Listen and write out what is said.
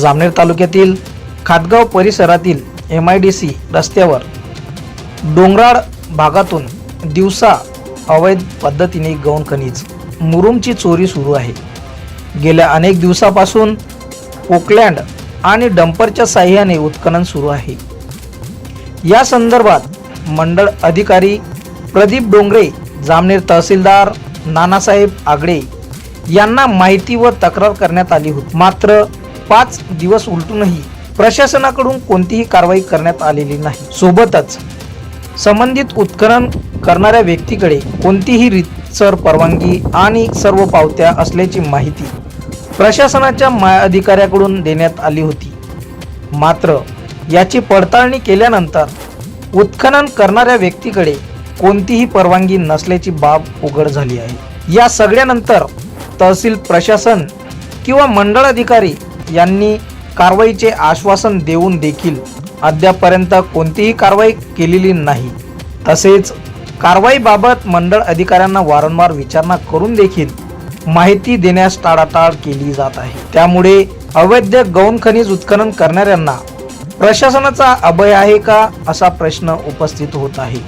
जामनेर तालुक्यातील खातगाव परिसरातील M I D C रस्त्यावर डोंगराळ भागातून दिवसा अवैध पद्धतीने गौण खनिज मुरुमची चोरी सुरू आहे. गेल्या अनेक दिवसापासून पोकलँड आणि डंपरच्या साह्याने उत्खनन सुरू आहे. या संदर्भात मंडळ अधिकारी प्रदीप डोंगरे जामनेर तहसीलदार नानासाहेब आगडे यांना माहिती व तक्रार करण्यात आली होती. मात्र पाच दिवस उलटूनही प्रशासनाकडून कोणतीही कारवाई करण्यात आलेली नाही. सोबतच संबंधित उत्खनन करणाऱ्या व्यक्तीकडे कोणतीही रितसर परवानगी आणि सर्व पावत्या असल्याची माहिती प्रशासनाच्या मा अधिकाऱ्याकडून देण्यात आली होती. मात्र याची पडताळणी केल्यानंतर उत्खनन करणाऱ्या व्यक्तीकडे कोणतीही परवानगी नसल्याची बाब उघड झाली आहे. या सगळ्यानंतर तहसील प्रशासन किंवा मंडळ अधिकारी यांनी कारवाईचे आश्वासन देऊन देखील अद्यापपर्यंत कोणतीही कारवाई केलेली नाही. तसेच कारवाईबाबत मंडळ अधिकाऱ्यांना वारंवार विचारणा करून देखील माहिती देण्यास टाळाटाळ केली जात आहे. त्यामुळे अवैध गौण खनिज उत्खनन करणाऱ्यांना प्रशासनाचा अभय आहे का असा प्रश्न उपस्थित होत आहे.